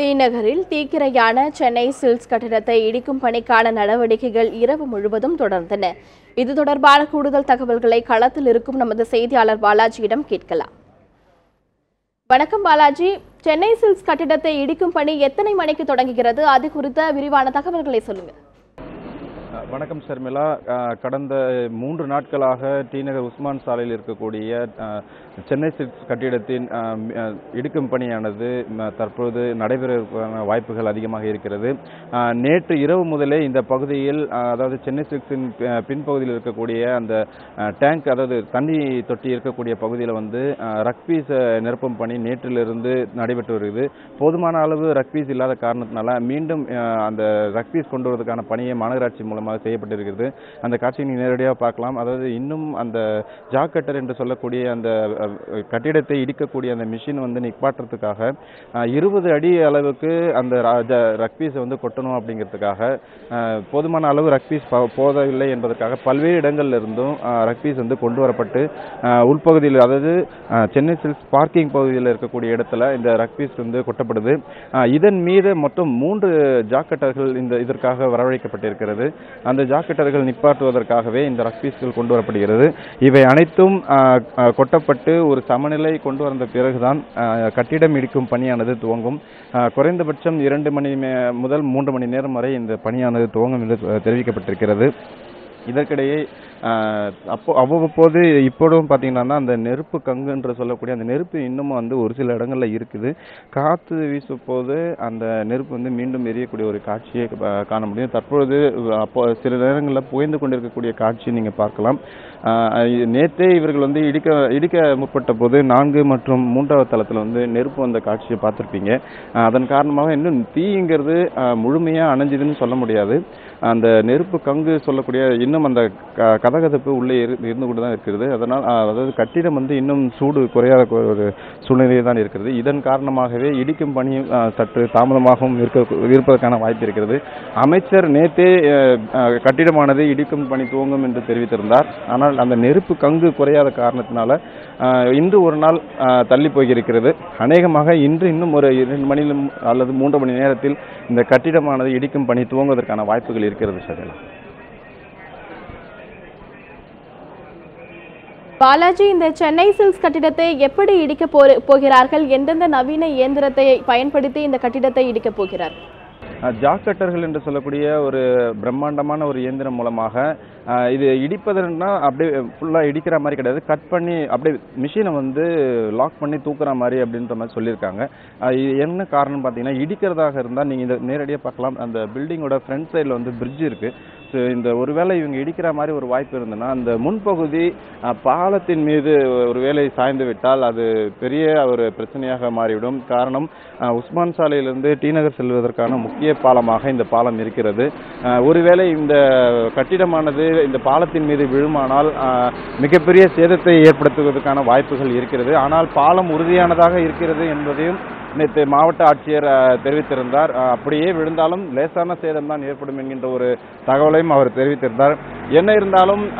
ஸ்ரீநகரில் தீக்கிரையான சென்னை சில்ஸ் கட்டிடத்தை இடிக்கும் பணிக்கான நடவடிக்கைகள் இரவு முழுவதும் தொடர்ந்தன. இது தொடர்பான கூடுதல் தகவல்களை களத்தில் இருக்கும் நமது செய்தியாளர் பாலாஜியிடம் கேட்கலாம். வணக்கம் பாலாஜி. சென்னை சில்க்ஸ் கட்டிடத்தை இடிக்கும் பணி எத்தனை மணிக்கு தொடங்குகிறது? அது குறித்த விரிவான தகவல்களை சொல்லுங்கள் வணக்கம் ஷர்மிளா கடந்த மூன்று நாட்களாக டி நகர் உஸ்மான் சாலையில் இருக்கக்கூடிய சென்னை சில்க்ஸ் கட்டிடத்தின் இடுக்கும் பணியானது தற்போது நடைபெறுவதற்கான வாய்ப்புகள் அதிகமாக இருக்கிறது. நேற்று இரவு முதலே இந்த பகுதியில் அதாவது சென்னை சில்க்ஸின் பின்பகுதியில் இருக்கக்கூடிய அந்த டேங்க் அதாவது தண்ணி தொட்டி இருக்கக்கூடிய பகுதியில் வந்து ரக்பீஸ் நிரப்பும் பணி நேற்றிலிருந்து நடைபெற்று வருகிறது. போதுமான அளவு ரக்பீஸ் இல்லாத காரணத்தினால மீண்டும் அந்த ரக்பீஸ் கொண்டு வருவதற்கான பணியை மாநகராட்சி மூலமாக செய்யப்பட்டிருக்கிறது. அந்த காட்சியை நீ நேரடியாக பார்க்கலாம். அதாவது இன்னும் அந்த ஜாக்கட்டர் என்று சொல்லக்கூடிய அந்த கட்டிடத்தை இடிக்கக்கூடிய அந்த மிஷின் வந்து நிப்பாட்டுறதுக்காக இருபது அடி அளவுக்கு அந்த ரக்பீஸை வந்து கொட்டணும் அப்படிங்கிறதுக்காக போதுமான அளவு ரக்பீஸ் போதவில்லை என்பதற்காக பல்வேறு இடங்கள்ல இருந்தும் ரக்பீஸ் வந்து கொண்டு வரப்பட்டு உள்பகுதியில் அதாவது சென்னை சில்ஸ் பார்க்கிங் பகுதியில் இருக்கக்கூடிய இடத்துல இந்த ரக்பீஸ் வந்து கொட்டப்படுது. இதன் மீது மொத்தம் மூன்று ஜாக்கெட்டர்கள் இந்த இதற்காக வரவழைக்கப்பட்டிருக்கிறது. அந்த ஜாக்கெட்டர்கள் நிப்பாட்டுவதற்காகவே இந்த ரக்பீஸ்கள் கொண்டு வரப்படுகிறது. இவை அனைத்தும் கொட்டப்பட்டு ஒரு சமநிலை கொண்டு வந்த பிறகுதான் கட்டிடம் இடிக்கும் பணியானது துவங்கும். குறைந்தபட்சம் இரண்டு மணி மே- முதல் மூன்று மணி நேரம் வரை இந்த பணியானது துவங்கும் என்று தெரிவிக்கப்பட்டிருக்கிறது. இதற்கிடையே அப்போ அவ்வப்போது இப்போதும் பார்த்தீங்கன்னா அந்த நெருப்பு கங்கு என்று சொல்லக்கூடிய அந்த நெருப்பு இன்னமும் வந்து ஒரு சில இடங்களில் இருக்குது. காற்று வீசும் போது அந்த நெருப்பு வந்து மீண்டும் எரியக்கூடிய ஒரு காட்சியை காண முடியும். தற்பொழுது அப்போ சில நேரங்களில் புயந்து கொண்டிருக்கக்கூடிய காட்சியை நீங்கள் பார்க்கலாம். நேற்றே இவர்கள் வந்து இடிக்க இடிக்க முற்பட்ட போது நான்கு மற்றும் மூன்றாவது தளத்தில் வந்து நெருப்பு வந்த காட்சியை பார்த்துருப்பீங்க. அதன் காரணமாக இன்னும் தீங்கிறது முழுமையாக அணைஞ்சுதுன்னு சொல்ல முடியாது. அந்த நெருப்பு கங்கு சொல்லக்கூடிய இன்னும் அந்த க- கதகதப்பு உள்ளே இரு- இருந்து கொண்டு தான் இருக்கிறது. அதனால் அதாவது கட்டிடம் வந்து இன்னும் சூடு குறையாத ஒரு சூழ்நிலையில் தான் இருக்கிறது. இதன் காரணமாகவே இடிக்கும் பணி சற்று தாமதமாகவும் இருக்க இருப்பதற்கான வாய்ப்பு இருக்கிறது. அமைச்சர் நேத்தே கட்டிடமானது இடிக்கும் பணி துவங்கும் என்று தெரிவித்திருந்தார். ஆனால் அந்த நெருப்பு கங்கு குறையாத காரணத்தினால இன்று ஒரு நாள் தள்ளி போயிருக்கிறது. அநேகமாக இன்று இன்னும் ஒரு இரண்டு மணியிலும் அல்லது மூன்று மணி நேரத்தில் இந்த கட்டிடமானது இடிக்கும் பணி துவங்குவதற்கான வாய்ப்புகள் இருக்கிறது சகலா பாலாஜி இந்த சென்னை சில்க்ஸ் கட்டிடத்தை எப்படி இடிக்க போகிறார்கள்? எந்தெந்த நவீன இயந்திரத்தை பயன்படுத்தி இந்த கட்டிடத்தை இடிக்க போகிறார்கள் அஹ் ஜாக் கட்டர்கள் என்று சொல்லக்கூடிய ஒரு பிரம்மாண்டமான ஒரு இயந்திரம் மூலமாக இது இடிப்பதுன்னா அப்படியே ஃபுல்லாக இடிக்கிற மாதிரி கிடையாது. கட் பண்ணி அப்படியே மிஷினை வந்து லாக் பண்ணி தூக்குற மாதிரி அப்படின்ற மாதிரி சொல்லியிருக்காங்க. இது என்ன காரணம் பார்த்தீங்கன்னா இடிக்கிறதாக இருந்தால் நீங்கள் இதை நேரடியாக பார்க்கலாம். அந்த பில்டிங்கோட ஃப்ரண்ட் சைடில் வந்து பிரிட்ஜ் இருக்குது இந்த ஒருவேளை இவங்க இடிக்கிற மாதிரி ஒரு வாய்ப்பு இருந்ததுன்னா அந்த முன்பகுதி பாலத்தின் மீது ஒரு வேலை சாய்ந்து விட்டால் அது பெரிய ஒரு பிரச்சனையாக மாறிவிடும். காரணம் உஸ்மான் சாலையிலிருந்து டி நகர் செல்வதற்கான முக்கிய பாலமாக இந்த பாலம் இருக்கிறது. ஒருவேளை இந்த கட்டிடமானது இந்த பாலத்தின் மீது விழுமானால் மிகப்பெரிய சேதத்தை ஏற்படுத்துவதற்கான வாய்ப்புகள் இருக்கிறது. ஆனால் பாலம் உறுதியானதாக இருக்கிறது என்பதையும் நேற்று மாவட்ட ஆட்சியர் தெரிவித்திருந்தார். அப்படியே விழுந்தாலும் லேசான சேதம் தான் ஏற்படும் என்கின்ற ஒரு தகவலையும் அவர் தெரிவித்திருந்தார். என்ன இருந்தாலும்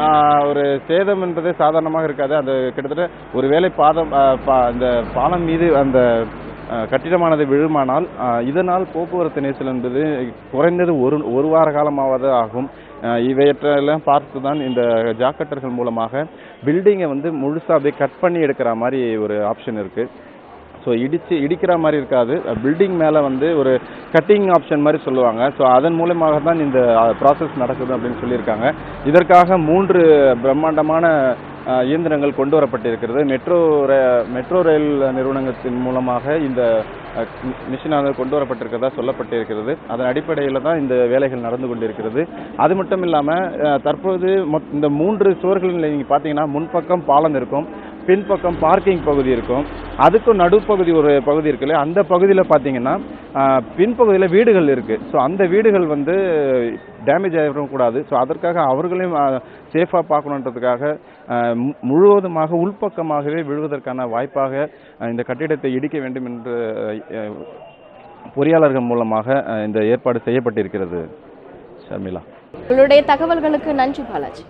ஒரு சேதம் என்பது சாதாரணமாக இருக்காது. அது கிட்டத்தட்ட ஒருவேளை பாதம் இந்த பா- அந்த பாலம் மீது அந்த கட்டிடமானது விழுமானால் இதனால் போக்குவரத்து நெரிசல் என்பது குறைந்தது ஒரு ஒரு வார காலமாவது ஆகும். இவையற்றெல்லாம் பார்த்து தான் இந்த ஜாக்கெட்டர்கள் மூலமாக பில்டிங்கை வந்து முழுசாக அப்படியே கட் பண்ணி எடுக்கிற மாதிரி ஒரு ஆப்ஷன் இருக்குது ஸோ இடிச்சு இடிக்கிற மாதிரி இருக்காது. பில்டிங் மேலே வந்து ஒரு கட்டிங் ஆப்ஷன் மாதிரி சொல்லுவாங்க. ஸோ அதன் மூலமாக தான் இந்த ப்ராசஸ் நடக்குது அப்படின்னு சொல்லியிருக்காங்க. இதற்காக மூன்று பிரம்மாண்டமான இயந்திரங்கள் கொண்டு வரப்பட்டிருக்கிறது. மெட்ரோ ர- மெட்ரோ ரயில் நிறுவனத்தின் மூலமாக இந்த மிஷினானது கொண்டு வரப்பட்டிருக்கிறதா சொல்லப்பட்டிருக்கிறது. அதன் அடிப்படையில் தான் இந்த வேலைகள் நடந்து கொண்டிருக்கிறது. அது மட்டும் இல்லாமல் தற்போது மொத்- இந்த மூன்று சுவர்களில் நீங்கள் பார்த்தீங்கன்னா முன்பக்கம் பாலம் இருக்கும். பின்பக்கம் பார்க்கிங் பகுதி இருக்கும். அதுக்கும் நடுப்பகுதி ஒரு பகுதி இருக்குல்ல அந்த பகுதியில் பார்த்தீங்கன்னா பின்பகுதியில் வீடுகள் இருக்குது ஸோ அந்த வீடுகள் வந்து டேமேஜ் ஆகிடக்கூடாது ஸோ அதற்காக அவர்களையும் சேஃபாக பார்க்கணுன்றதுக்காக முழுவதுமாக உள்பக்கமாகவே விழுவதற்கான வாய்ப்பாக இந்த கட்டிடத்தை இடிக்க வேண்டும் என்று பொறியாளர்கள் மூலமாக இந்த ஏற்பாடு செய்யப்பட்டிருக்கிறது. ஷர்மிளா. உங்களுடைய தகவல்களுக்கு நன்றி பாலாஜி.